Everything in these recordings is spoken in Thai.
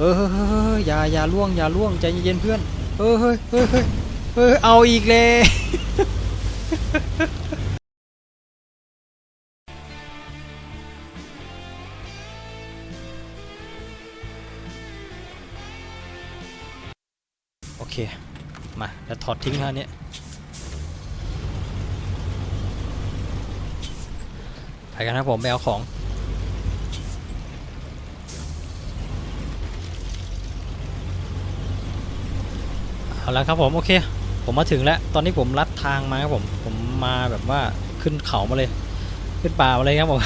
เออเฮ้ยเฮ้ยเฮ้ยอย่าอย่าล่วงอย่าล่วงใจเย็นเพื่อนเออเฮ้ยเฮ้ยเฮ้ยเฮ้ยเอาอีกเลยโอเค มาแล้วถอดทิ้งท่านี้ไปกันครับผมไปเอาของ เอาละครับผมโอเค ผมมาถึงแล้ว ตอนนี้ผมลัดทางมาครับผมผมมาแบบว่าขึ้นเขามาเลย ขึ้นป่ามาเลยครับผม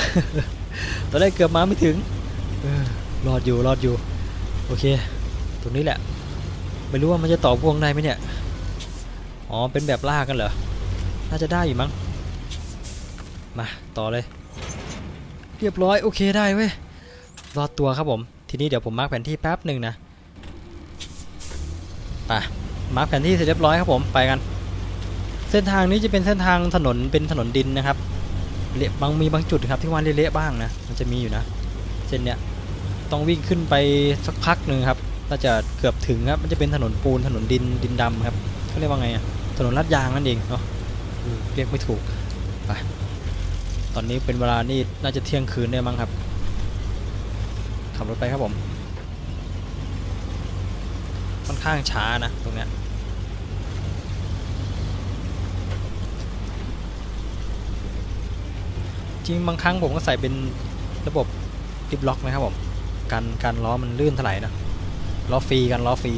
ตอนแรกเกือบมาไม่ถึงเออรอดอยู่รอดอยู่ โอเค ตรงนี้แหละ ไม่รู้ว่ามันจะต่อพวงได้ไหมเนี่ยอ๋อเป็นแบบลากกันเหรอน่าจะได้อยู่มั้งมาต่อเลย เรียบร้อยโอเคได้เว้ยรอดตัวครับผม ทีนี้เดี๋ยวผมมาร์กแผนที่แป๊บหนึ่งนะไป มาร์กแผนที่เสร็จเรียบร้อยครับผมไปกัน เส้นทางนี้จะเป็นเส้นทางถนนเป็นถนนดินนะครับเละบางมีบางจุดครับที่ว่าเละๆบ้างนะมันจะมีอยู่นะเส้นเนี้ยต้องวิ่งขึ้นไปสักพักหนึ่งครับน่าจะเกือบถึงครับมันจะเป็นถนนปูนถนนดินดินดำครับเขาเรียกว่าไงอะถนนลาดยางนั่นเองเนาะเรียกไม่ถูกไปตอนนี้เป็นเวลานี่น่าจะเที่ยงคืนได้มั้งครับ ขับรถไปครับผม ค่อนข้างช้านะตรงเนี้ย จริงบางครั้งผมก็ใส่เป็นระบบดิฟล็อกนะครับผมการการล้อมันลื่นถลายนะล้อฟรีกันล้อฟรี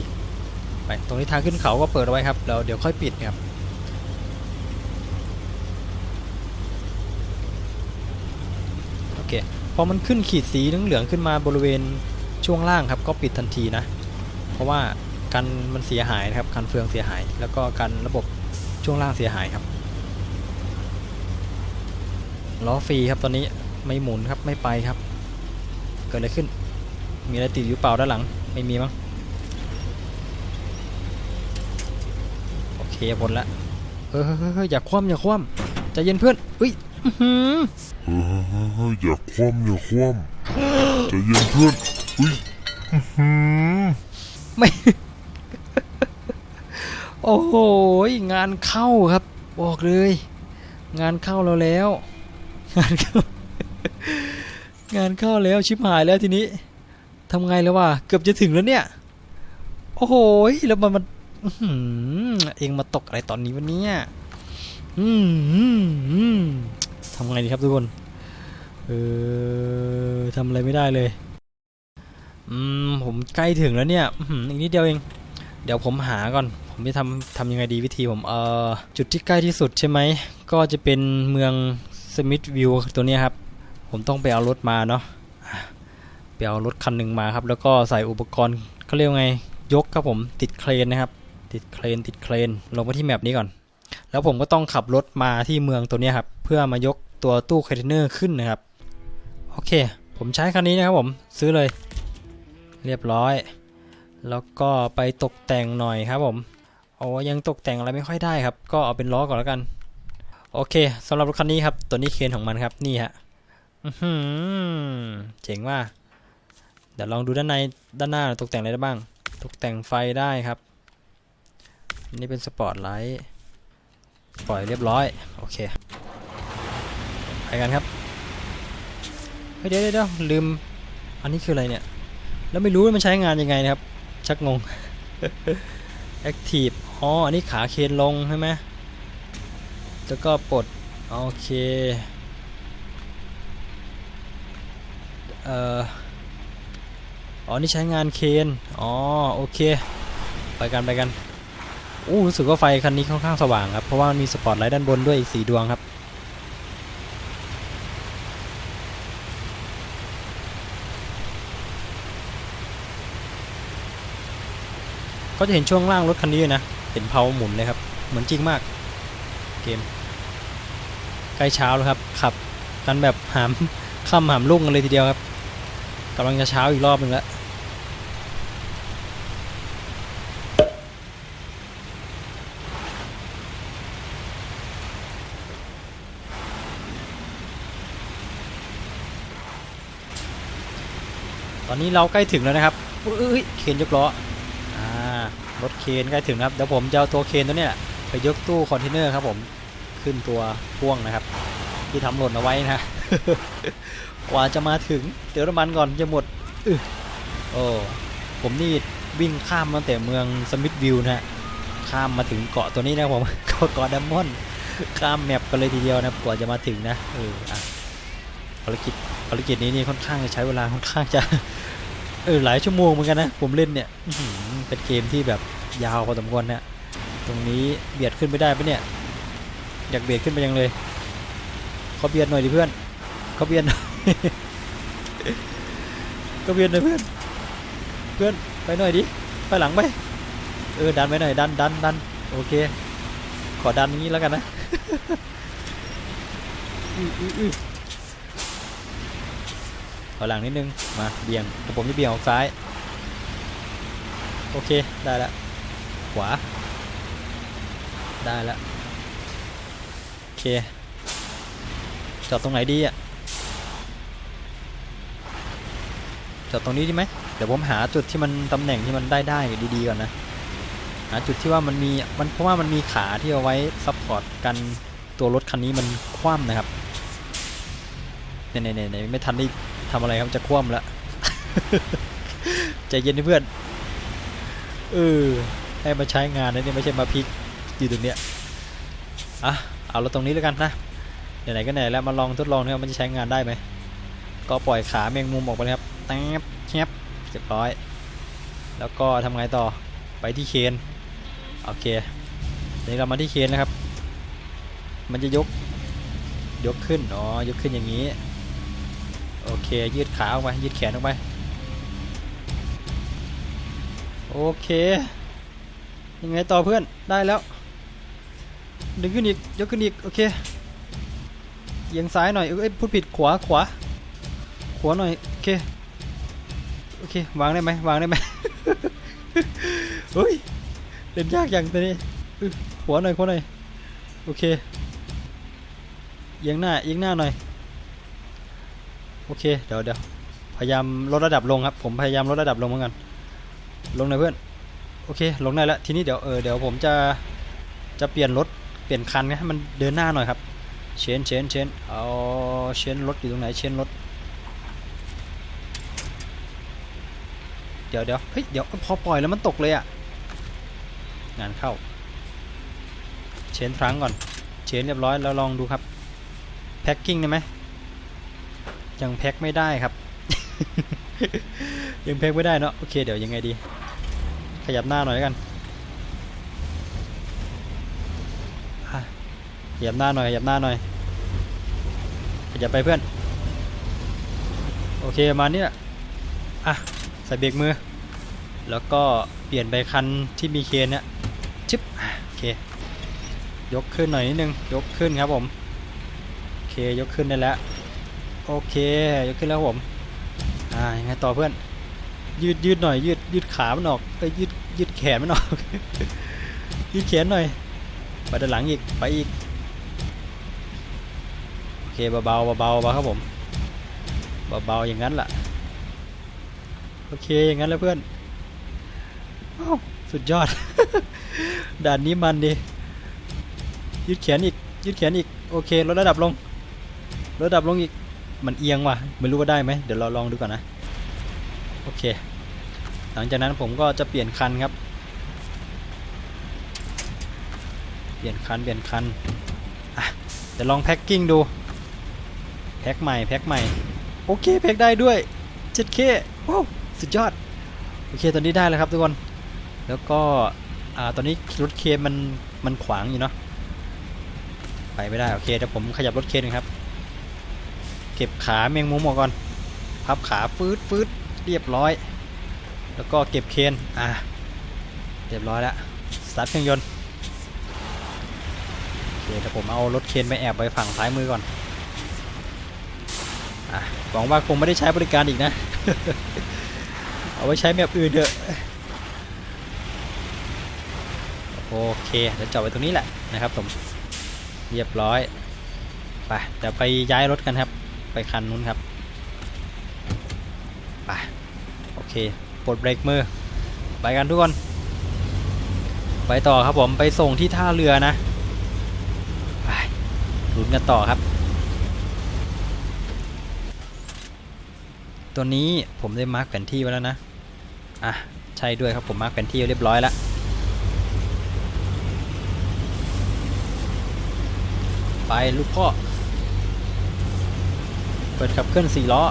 ไปตรงนี้ทางขึ้นเขาก็เปิดเอาไว้ครับแล้วเดี๋ยวค่อยปิดครับโอเคพอมันขึ้นขีดสีเหลืองๆขึ้นมาบริเวณช่วงล่างครับก็ปิดทันทีนะ เพราะว่ากันมันเสียหายนะครับกันเฟืองเสียหาย แล้วก็กันระบบช่วงล่างเสียหายครับ ล้อฟรีครับตอนนี้ไม่หมุนครับไม่ไปครับ เกิดอะไรขึ้น มีอะไรติดอยู่เปล่าด้านหลัง ไม่มีมั้งโอเคพ้นละเฮ้ยเฮ้ยเฮ้ยเฮ้ยอย่าคว่ำอย่าคว่ำใจเย็นเพื่อนอุ้ยอื้อหือเฮ้ยอย่าคว่ำอย่าคว่ำใจเย็นเพื่อนอุ้ยอื้อหือไม่โอ้โหงานเข้าครับ บอกเลย งานเข้าเราแล้ว งานเข้างานเข้าแล้วชิบหายแล้วทีนี้ทำไงแล้ววะเกือบจะถึงแล้วเนี่ย โอ้โหแล้วมันมันอื้อหือเองมาตกอะไรตอนนี้วะเนี่ยอืมทำไงดีครับทุกคน เออทำอะไรไม่ได้เลย อืมผมใกล้ถึงแล้วเนี่ยอีกนิดเดียวเอง เดี๋ยวผมหาก่อน ผมจะทำทำยังไงดีวิธีผม เออจุดที่ใกล้ที่สุดใช่ไหม ก็จะเป็นเมือง สมิธวิวตัวนี้ครับ ผมต้องไปเอารถมาเนาะไปเอารถคันหนึ่งมาครับ แล้วก็ใส่อุปกรณ์เขาเรียกไงยกครับผมติดเครนนะครับ ติดเครนติดเครนลงมาที่แมปนี้ก่อน แล้วผมก็ต้องขับรถมาที่เมืองตัวนี้ครับ เพื่อมายกตัวตู้คอนเทนเนอร์ขึ้นนะครับ โอเค ผมใช้คันนี้นะครับผมซื้อเลย เรียบร้อย แล้วก็ไปตกแต่งหน่อยครับผมโอ้ยังตกแต่งอะไรไม่ค่อยได้ครับ ก็เอาเป็นล้อก่อนแล้วกัน โอเคสำหรับรถคันนี้ครับ ตัวนี้เคนของมันครับ นี่ฮะเจ๋งว่าเดี๋ยวลองดูด้านในด้านหน้าตกแต่งอะไรได้บ้าง ตกแต่งไฟได้ครับ นี่เป็นสปอร์ตไลท์ปล่อยเรียบร้อย โอเคไปกันครับเฮ้ยเดี๋ยวเดี๋ยวเดี๋ยวลืม อันนี้คืออะไรเนี่ย แล้วไม่รู้ว่ามันใช้งานยังไงนะครับ ชักงง Active อ๋อ อันนี้ขาเคนลงใช่ไหม แล้วก็ปลดโอเคเอ่ออ๋อนี่ใช้งานเคนอ๋อโอเค ไปกันไปกันอู้รู้สึกว่าไฟคันนี้ค่อนข้างสว่างครับ เพราะว่ามันมีสปอตไลท์ด้านบนด้วยอีกสีดวงครับ ก็จะเห็นช่วงล่างรถคันนี้นะ เห็นเพาหมุนเลยครับ เหมือนจริงมาก เกม ใกล้เช้าแล้วครับ ขับกันแบบหามค่ำหามลุ่งกันเลยทีเดียวครับกำลังจะเช้าอีกรอบหนึ่งแล้วตอนนี้เราใกล้ถึงแล้วนะครับเอ้ยเคนยกล้ออ่ารถเคนใกล้ถึงครับ เดี๋ยวผมจะเอาตัวเคนตัวเนี้ยไปยกตู้คอนเทนเนอร์ครับผม ขึ้นตัวพ่วงนะครับ ที่ทำหล่นเอาไว้นะ กว่าจะมาถึงเติมน้ำมันก่อนจะหมดอโอ้ผมนี่วิ่งข้ามตั้งแต่เมืองสมิธวิวนะฮะข้ามมาถึงเกาะตัวนี้นะผมเกาะเกาะดัมมอนข้ามแมปกันเลยทีเดียวนะกว่าจะมาถึงนะเออภารกิจภารกิจนี้นี่ค่อนข้างจะใช้เวลาค่อนข้างจะเออหลายชั่วโมงเหมือนกันนะผมเล่นเนี่ยเป็นเกมที่แบบยาวพอสมควรนะตรงนี้เบียดขึ้นไปได้ปะเนี่ย อยากเบียดขึ้นไปยังเลยเขาเบียดหน่อยดิเพื่อนเขาเบียดหน่อยก็เบียดหน่อยเพื่อน เพื่อนไปหน่อยดิไปหลังไปเออดันไปหน่อยดันดันดันโอเค ขอดันอย่างนี้แล้วกันนะอื้ออื้ออื้อขอหลังนิดนึงมาเบี่ยงเดี๋ยวผมจะเบี่ยงออกซ้าย โอเคได้แล้วขวาได้แล้ว เค จอดตรงไหนดีอะ จอดตรงนี้ดีไหม เดี๋ยวผมหาจุดที่มันตำแหน่งที่มันได้ได้ดีๆก่อนนะ หาจุดที่ว่ามันมีมันเพราะว่ามันมีขาที่เอาไว้ซัพพอร์ตกันตัวรถคันนี้มันคว่ำนะครับเนี่ยเนี่ยเนี่ยไม่ทันได้ทำอะไรครับจะคว่ำแล้วใจเย็นเพื่อนเออให้มาใช้งานนะเนี่ยไม่ใช่มาพลิกอยู่ตรงเนี้ยอะ เอาเราตรงนี้แล้วกันนะไหนๆก็ไหนแล้วมาลองทดลองนะครับมันจะใช้งานได้ไหมก็ปล่อยขาแมงมุมออกไปครับแต๊บแคบเรียบร้อย แล้วก็ทำไงต่อไปที่เคนโอเคเดี๋ยวเรามาที่เคนนะครับ มันจะยกยกขึ้นอ๋อยกขึ้นอย่างนี้โอเคยืดขาออกไปยืดแขนออกไปโอเคยังไงต่อเพื่อนได้แล้ว ดึงขึ้นอีกยกขึ้นอีกโอเคเอียงซ้ายหน่อยเอ้ยพูดผิดขวาขวาขวาหน่อยโอเคโอเควางได้ไหมวางได้ไหมเฮ้ยเล่นยากอย่างตัวนี้ขวาหน่อยขวาหน่อยโอเคเอียงหน้าเอียงหน้าหน่อยโอเคเดี๋ยวเดี๋ยวพยายามลดระดับลงครับผมพยายามลดระดับลงเหมือนกันลงหน่อยเพื่อนโอเคลงได้แล้วทีนี้เดี๋ยวเออเดี๋ยวผมจะจะเปลี่ยนรถ เปลี่ยนคันให้มันเดินหน้าหน่อยครับ เชนเชนเชนเอาเชนรถอยู่ตรงไหน เชนรถ เดี๋ยวเดี๋ยวเฮ้ย เดี๋ยวพอปล่อยแล้วมันตกเลยอะงานเข้า เชนทรังก่อน เชนเรียบร้อยแล้วลองดูครับ แพ็คกิ้งได้ไหม ยังแพ็คไม่ได้ครับ ยังแพ็คไม่ได้เนาะ โอเค เดี๋ยวยังไงดี ขยับหน้าหน่อยกัน ขยับหน้าหน่อยขยับหน้าหน่อยขยับไปเพื่อน โอเคมาณนี้แหละอะใส่เบรกมือ แล้วก็เปลี่ยนไปคันที่มีเคนเนี่ยชึบโอเค ยกขึ้นหน่อยนิดนึง ยกขึ้นครับผม โอเคยกขึ้นได้แล้ว โอเคยกขึ้นแล้วผมอ่ายังไงต่อเพื่อน ยืดยืดหน่อยยืดยืดขามันออกเอ้ยยืดยืดแขนมันออก ยืดแขนหน่อย ไปด้านหลังอีกไปอีก เคเบาๆเบาๆเบาครับผมเบาๆอย่างนั้นล่ะโอเคอย่างนั้นแล้วเพื่อนสุดยอด ด่านนี้มันดียืดแขนอีกยืดแขนอีกโอเคลดระดับลงลดระดับลงอีกมันเอียงว่ะไม่รู้ว่าได้ไหมเดี๋ยวเราลองดูก่อนนะโอเค หลังจากนั้นผมก็จะเปลี่ยนคันครับ เปลี่ยนคันเปลี่ยนคันอะเดี๋ยวลองแพ็คกิ้งดู พ็คใหม่แพ็คใหม่โอเคแพ็คได้ด้วยเจ็ดเคว้าวสุดยอดโอเคตอนนี้ได้แล้วครับทุกคน แล้วก็อ่าตอนนี้รถเคนมันมันขวางอยู่เนาะไปไม่ได้โอเคเดี๋ยวผมขยับรถเคนหนงครับ เก็บขาแมงมุมออกก่อนพับขาฟืดฟืดเรียบร้อย แล้วก็เก็บเคนอ่าเรียบร้อยแล้วสตาร์ทเครื่องยนต์โอเคเดี๋ยวผมเอารถเคนไปแอบไว้ฝั่งซ้ายมือก่อน วังว่าคงไม่ได้ใช้บริการอีกนะ เอาไว้ใช้แบบอื่นเถอะ โอเคเดี๋ยวจอดไว้ตรงนี้แหละนะครับผม เรียบร้อย ไปเดี๋ยวไปย้ายรถกันครับ ไปคันนู้นครับ ไป โอเค ปลดเบรกมือ ไปกันทุกคน ไปต่อครับผม ไปส่งที่ท่าเรือนะ ไปลุ้นกันต่อครับ ตัวนี้ผมได้มาร์กแผนที่ไว้แล้วนะ อะ ใช่ด้วยครับผมมาร์กแผนที่เรียบร้อยแล้วไปลูกพ่อ เปิดขับเคลื่อนสี่ล้อ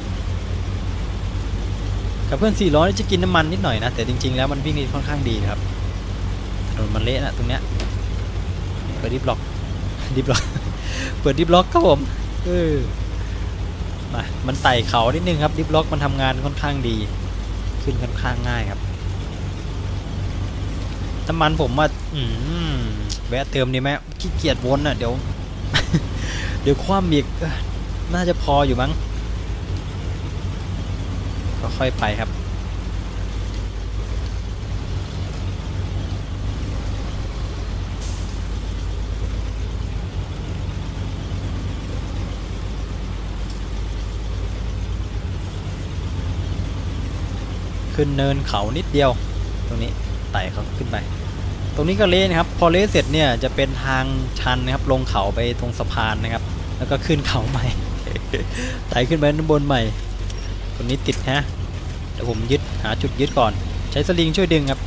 ขับเคลื่อนสี่ล้อนี่จะกินน้ำมันนิดหน่อยนะ แต่จริง ๆ แล้วมันวิ่งได้ค่อนข้างดีครับถนนมันเละนะตรงเนี้ย เปิดดิฟล็อกดิฟล็อก เปิดดิฟล็อกครับผม เออ มา มันไต่เขานิดนึงครับดิฟล็อกมันทำงานค่อนข้างดี ขึ้นค่อนข้างง่ายครับน้ำมันผมว่าอืมแวะเติมดีไหมขี้เกียจวนอะ เดี๋ยว เดี๋ยวคว่ำอีกน่าจะพออยู่มั้งก็ค่อยไปครับ ขึ้นเนินเขานิดเดียว ตรงนี้ไต่เขาขึ้นไป ตรงนี้ก็เละนะครับ พอเละเสร็จเนี่ยจะเป็นทางชันนะครับ ลงเขาไปตรงสะพานนะครับ แล้วก็ขึ้นเขาใหม่ไต่ขึ้นไปด้านบนใหม่ตรงนี้ติดฮะเดี๋ยวผมยึดหาจุดยึดก่อน ใช้สลิงช่วยดึงครับ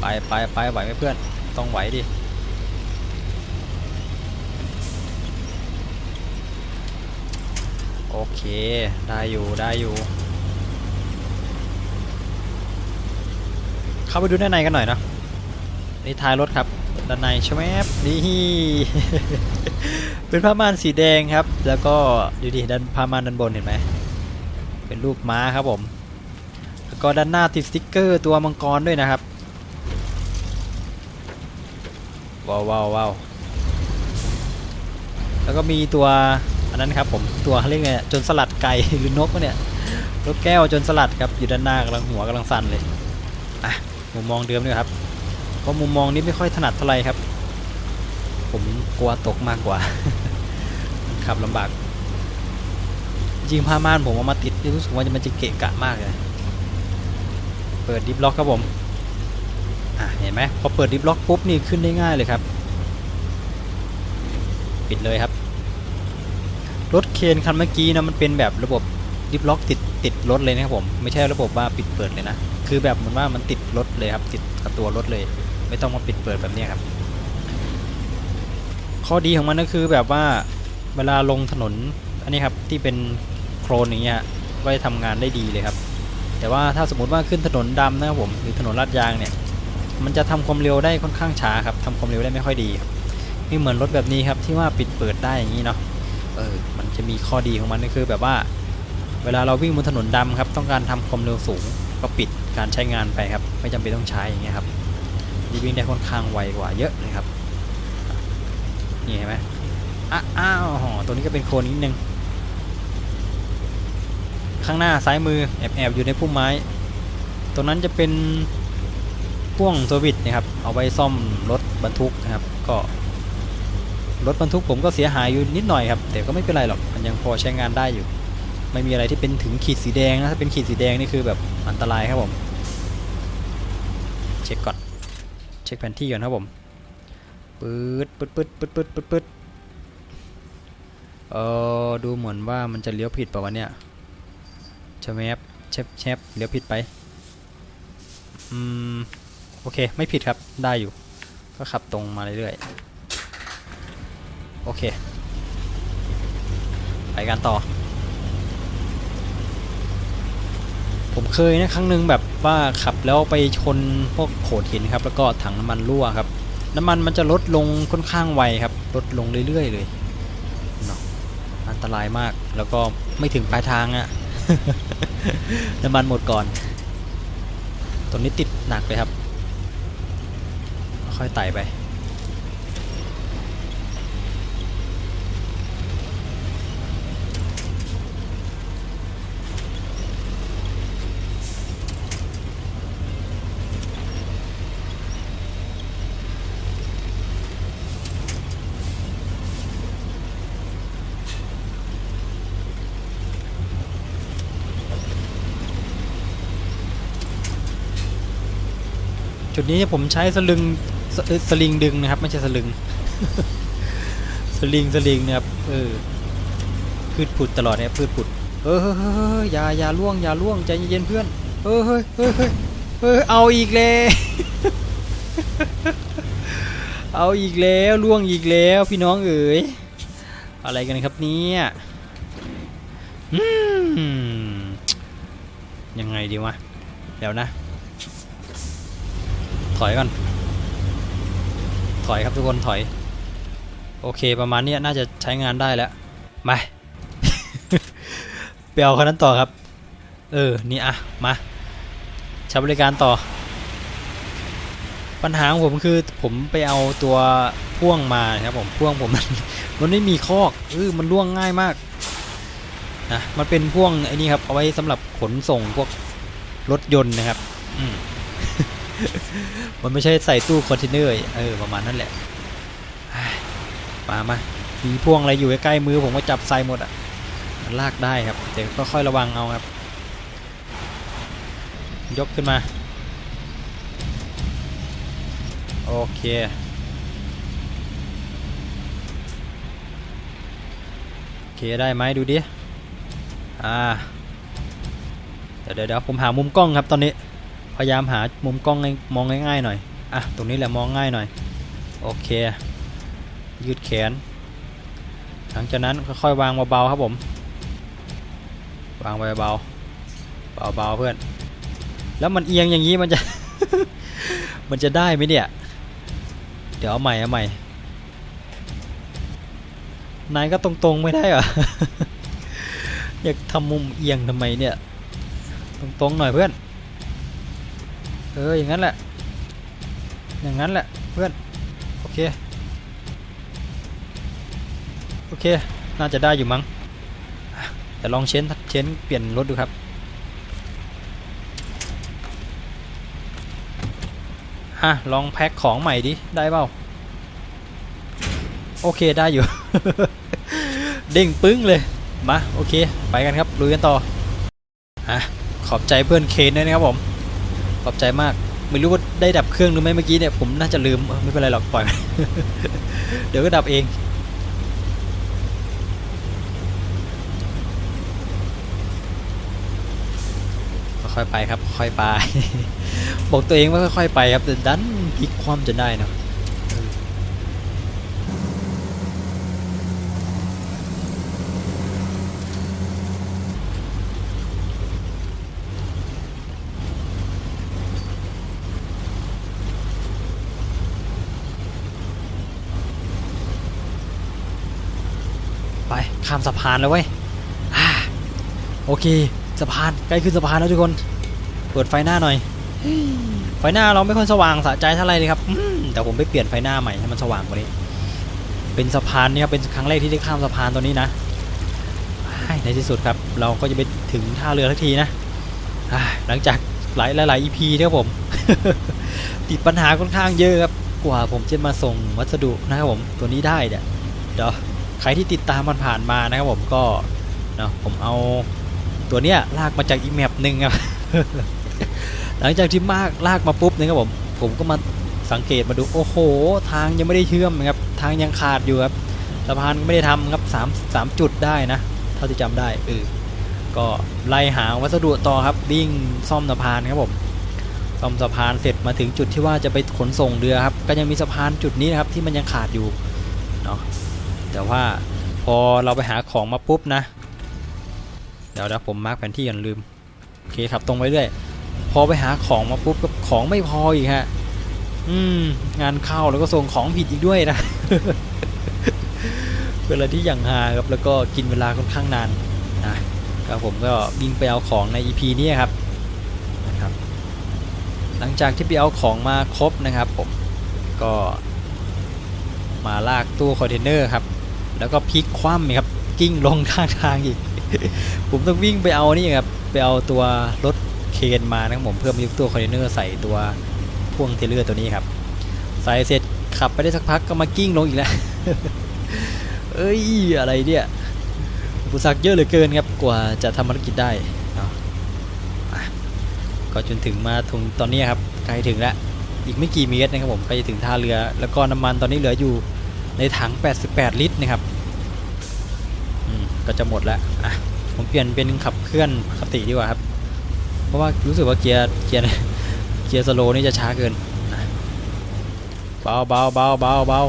ไปไปไปไหวไหมเพื่อน ต้องไหวดิ โอเค ได้อยู่ได้อยู่ เข้าไปดูด้านในกันหน่อยนะนี่ท้ายรถครับ ด้านในใช่ไหมนี่เป็นผ้าม่านสีแดงครับ แล้วก็ดูดิด้านผ้าม่านด้านบนเห็นไหมเป็นรูปม้าครับผม แล้วก็ด้านหน้าติดสติ๊กเกอร์ตัวมังกรด้วยนะครับว้าวว้าวว้าวแล้วก็มีตัว อันนั้นครับผมตัวเขาเรียกไงจนสลัดไก่หรือนกเนี่ยนกแก้วจนสลัดครับอยู่ด้านหน้ากำลังหัวกำลังสั่นเลยอะมุมมองเดิมด้วยครับเพราะมุมมองนี้ไม่ค่อยถนัดเท่าไหร่ครับ ผมกลัวตกมากกว่าขับลำบากจริงผ้าม่านผมเอามาติดรู้สึกว่ามันจะเกะกะมากเลย เปิดดิฟล็อกครับผมอะเห็นไหมพอเปิดดิฟล็อกปุ๊บนี่ขึ้นได้ง่ายเลยครับ ปิดเลยครับ รถเคนคันเมื่อกี้นะมันเป็นแบบระบบดิฟล็อกติดติดรถเลยนะครับผมไม่ใช่ระบบว่าปิดเปิดเลยนะคือแบบเหมือนว่ามันติดรถเลยครับติดกับตัวรถเลย ไม่ต้องมาปิดเปิดแบบนี้ครับ ข้อดีของมันก็คือแบบว่าเวลาลงถนนอันนี้ครับที่เป็นโครนอย่างเงี้ยก็จะทำงานได้ดีเลยครับ แต่ว่าถ้าสมมติว่าขึ้นถนนดำนะครับผมหรือถนนลาดยางเนี่ย มันจะทำความเร็วได้ค่อนข้างช้าครับทำความเร็วได้ไม่ค่อยดีครับไม่เหมือนรถแบบนี้ครับที่ว่าปิดเปิดได้อย่างนี้เนาะ เออมันจะมีข้อดีของมันก็คือแบบว่า เวลาเราวิ่งบนถนนดำครับ ต้องการทำความเร็วสูงก็ปิดการใช้งานไปครับ ไม่จำเป็นต้องใช้อย่างเงี้ยครับนี่วิ่งได้ค่อนข้างไวกว่าเยอะเลยครับนี่เห็นไหมอ้าวหอตัวนี้ก็เป็นโคนนิดนึงข้างหน้าซ้ายมือแอบแอบอยู่ในพุ่มไม้ ตรงนั้นจะเป็นพ่วงสวิตช์นะครับ เอาไว้ซ่อมรถบรรทุกนะครับ ก็ รถบรรทุกผมก็เสียหายอยู่นิดหน่อยครับแต่ก็ไม่เป็นไรหรอกมันยังพอใช้งานได้อยู่ ไม่มีอะไรที่เป็นถึงขีดสีแดงนะถ้าเป็นขีดสีแดงนี่คือแบบอันตรายครับผม เช็คก่อนเช็คแผนที่ก่อนครับผมปืดปืดปืดปืดปืดปืดปืดเออดูเหมือนว่ามันจะเลี้ยวผิดป่าวะเนี่ยใช่ไหมครับเชฟเชฟเลี้ยวผิดไปอืมโอเคไม่ผิดครับได้อยู่ ก็ขับตรงมาเรื่อยๆ โอเค ไปกันต่อ ผมเคยนะครั้งหนึ่งแบบว่าขับแล้วไปชนพวกโขดหินครับ แล้วก็ถังน้ำมันรั่วครับ น้ำมันมันจะลดลงค่อนข้างไวครับ ลดลงเรื่อยๆเลยเนาะอันตรายมาก แล้วก็ไม่ถึงปลายทางอะน้ำมันหมดก่อน ตัวนี้ติดหนักเลยครับ ค่อยไต่ไป ดนี้ผมใช้สลึงสสลิงดึงนะครับ ไม่ใช่สลึง สลิงสลิงนะครับเออพืชผุดตลอดเนี่ยพืชผุด เออเฮ้ยเฮ้ยเฮ้ยอย่าอย่าล่วงอย่าล่วงใจเย็นเพื่อน เออเฮ้ยเฮ้ยเฮ้ยเฮ้ยเอาอีกแล้วเอาอีกแล้วล่วงอีกแล้วพี่น้องเอ๋ยอะไรกันครับเนี่ยยังไงดีวะเดี๋ยวนะ ถอยก่อน ถอยครับทุกคนถอย โอเคประมาณนี้น่าจะใช้งานได้แล้วมาไปเอาคันนั้นต่อครับ เออ นี่อะมาใช้บริการต่อ ปัญหาของผมคือผมไปเอาตัวพ่วงมาครับผมพ่วงผมมันมันไม่มีคอกเออมันล่วงง่ายมากนะมันเป็นพ่วงไอ้นี่ครับเอาไว้สำหรับขนส่งพวกรถยนต์นะครับ อืม มันไม่ใช่ใส่ตู้คอนเทนเนอร์เออประมาณนั้นแหละมามามีพ่วงอะไรอยู่ใกล้ๆมือผมก็จับใส่หมดอะมันลากได้ครับแต่ก็ค่อยระวังเอาครับ ยกขึ้นมา โอเคโอเคได้ไหมดูดิอ่าเดียวเดี๋ยวเดี๋ยวผมหามุมกล้องครับตอนนี้ พยายามหามุมกล้องมองง่ายๆหน่อยอะตรงนี้แหละมองง่ายหน่อยโอเค ยืดแขน หลังจากนั้นค่อยๆวางเบาๆครับผม วางเบาๆเบาๆเพื่อน แล้วมันเอียงอย่างนี้มันจะ มันจะได้ไหมเนี่ย เดี๋ยวเอาใหม่เอาใหม่ นายก็ตรงๆไม่ได้หรอ อยากทำมุมเอียงทำไมเนี่ย ตรงๆหน่อยเพื่อน เอออย่างนั้นแหละ อย่างนั้นแหละเพื่อน โอเค โอเค น่าจะได้อยู่มั้ง แต่ลองเชนเชนเปลี่ยนรถดูครับ อะ ลองแพ็คของใหม่ดิ ได้เปล่า โอเคได้อยู่ เด้งปึ้งเลย มา โอเค ไปกันครับลุยกันต่อ อะ ขอบใจเพื่อนเคนด้วยนะครับผม ขอบใจมาก ไม่รู้ว่าได้ดับเครื่องหรือไม่เมื่อกี้เนี่ยผมน่าจะลืมไม่เป็นไรหรอกปล่อย เดี๋ยวก็ดับเอง ค่อยไปครับ ค่อยไป บอกตัวเองว่าค่อยไปครับแต่ดันพลิกคว่ำจนได้นะามสะพานแล้วเว้ยโอเคสะพานใกล้ขึ้นสะพานแล้วทุกคน เปิดไฟหน้าหน่อย ไฟหน้าเราไม่ค่อยสว่างสะใจเท่าไหร่เลยครับแต่ผมไปเปลี่ยนไฟหน้าใหม่ให้มันสว่างกว่านี้ เป็นสะพานเนี่ยครับเป็นครั้งแรกที่ได้ข้ามสะพานตัวนี้นะในที่สุดครับ เราก็จะไปถึงท่าเรือทักทีนะหลังจากหลายหลายๆ EP เนี่ยครับผม ติดปัญหาค่อนข้างเยอะครับกว่าผมจะมาส่งวัสดุนะครับผมตัวนี้ได้เนี่ยเดี๋ยว ครที่ติดตามมันผ่านมานะครับผมก็เนาะผมเอาตัวเนี้ยลากมาจากอีแมปหนึ่งครับหลังจากที่มากลากมาปุ๊บนี่ครับผมผมก็มาสังเกตมาดูโอ้โห ทางยังไม่ได้เชื่อมนะครับทางยังขาดอยู่ครับสะพานก็ไม่ได้ทำครับสามสามจุดได้นะ เท่าที่จำได้เออก็ไล่หาวัสดุต่อครับวิ่งซ่อมสะพานครับผมซ่อมสะพานเสร็จมาถึงจุดที่ว่าจะไปขนส่งเรือครับ ก็ยังมีสะพานจุดนี้นะครับที่มันยังขาดอยู่เนาะ แต่ว่าพอเราไปหาของมาปุ๊บนะ เดี๋ยวนะผมมาร์กแผนที่กันลืมโอเคครับตรงไปเรื่อยพอไปหาของมาปุ๊บก็ของไม่พออีกฮะอืมงานเข้าแล้วก็ส่งของผิดอีกด้วยนะเป็นอะไรที่อย่างฮาครับแล้วก็กินเวลาค่อนข้างนานนะครับผมก็วิ่งไปเอาของใน EP นี้ครับนะครับ หลังจากที่ไปเอาของมาครบนะครับผมก็มาลากตู้คอนเทนเนอร์ครับ แล้วก็พลิกคว่ำครับกิ้งลงข้างทางอีก ผมต้องวิ่งไปเอานี่ครับไปเอาตัวรถเคนมานะครับผมเพื่อมายึดตัวคอนเทนเนอร์ใส่ตัวพ่วงเทเลอร์ตัวนี้ครับใส่เสร็จขับไปได้สักพักก็มากิ้งลงอีกแล้วเอ้ยอะไรเนี่ยอุปสรรคเยอะเหลือเกินครับกว่าจะทำภารกิจได้ก็จนถึงมาถึงตอนนี้ครับใกล้ถึงแล้วอีกไม่กี่เมตรนะครับผมใก็จะถึงท่าเรือ แล้วก็น้ำมันตอนนี้เหลืออยู่ในถัง 88 ลิตรนะครับ ก็จะหมดแล้วอะผมเปลี่ยนเป็นขับเคลื่อนปกติดีกว่าครับ เพราะว่ารู้สึกว่าเกียร์เกียร์เกียร์สโลนี่จะช้าเกินเบาเบาเบาเบาเบา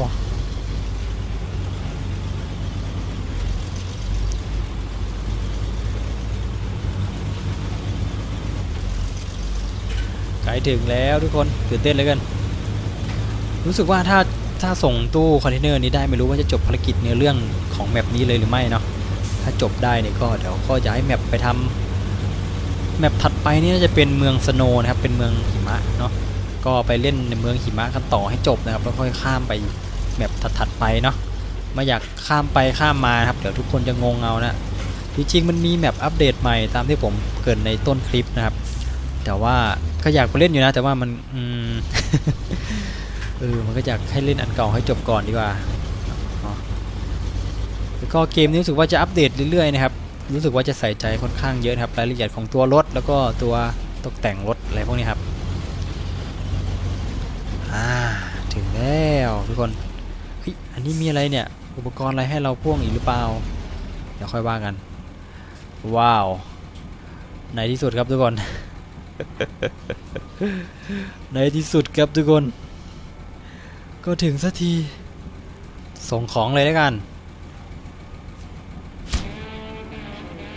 ใกล้ถึงแล้วทุกคนตื่นเต้นเลยกัน รู้สึกว่าถ้าถ้าส่งตู้คอนเทนเนอร์นี้ได้ไม่รู้ว่าจะจบภารกิจเนื้อเรื่องของแมปนี้เลยหรือไม่เนาะ ถ้าจบได้เนี่ยก็เดี๋ยวก็จะให้แมปไปทำแมปถัดไปนี่น่าจะเป็นเมืองสโนนะครับ เป็นเมืองหิมะเนาะก็ไปเล่นในเมืองหิมะกันต่อให้จบนะครับ แล้วค่อยข้ามไปแมปถัดๆไปเนาะไม่อยากข้ามไปข้ามมาครับเดี๋ยวทุกคนจะงงเอานะจริงๆมันมีแมปอัปเดตใหม่ตามที่ผมเกรินในต้นคลิปนะครับ แต่ว่าก็อยากไปเล่นอยู่นะ แต่ว่ามันอืมเออมันก็อยากให้เล่นอันเก่าให้จบก่อนดีกว่า แล้วก็เกมนี้รู้สึกว่าจะอัปเดตเรื่อยๆนะครับ รู้สึกว่าจะใส่ใจค่อนข้างเยอะครับรายละเอียดของตัวรถ แล้วก็ตัวตกแต่งรถอะไรพวกนี้ครับอ่าถึงแล้วทุกคนเฮ้ยอันนี้มีอะไรเนี่ย อุปกรณ์อะไรให้เราพ่วงอีกหรือเปล่า เดี๋ยวค่อยว่ากัน ว้าว ในที่สุดครับทุกคน ในที่สุดครับทุกคน ก็ถึงสักที ส่งของเลยแล้วกัน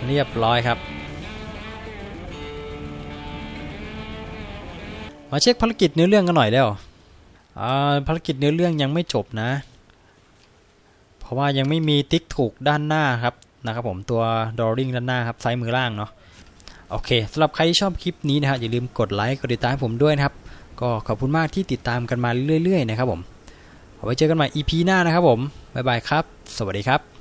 เรียบร้อยครับ มาเช็คภารกิจเนื้อเรื่องกันหน่อยแล้วภารกิจเนื้อเรื่องยังไม่จบนะ เพราะว่ายังไม่มีติ๊กถูกด้านหน้าครับนะครับผมตัวดอริงด้านหน้าครับซ้ายมือล่างเนาะโอเคสำหรับใครที่ชอบคลิปนี้นะฮะอย่าลืมกดไลค์กดติดตามผมด้วยนะครับ ก็ขอบคุณมากที่ติดตามกันมาเรื่อยๆนะครับผมเอาไว้เจอกันใหม่ EP หน้านะครับผมบ๊ายบายครับ สวัสดีครับ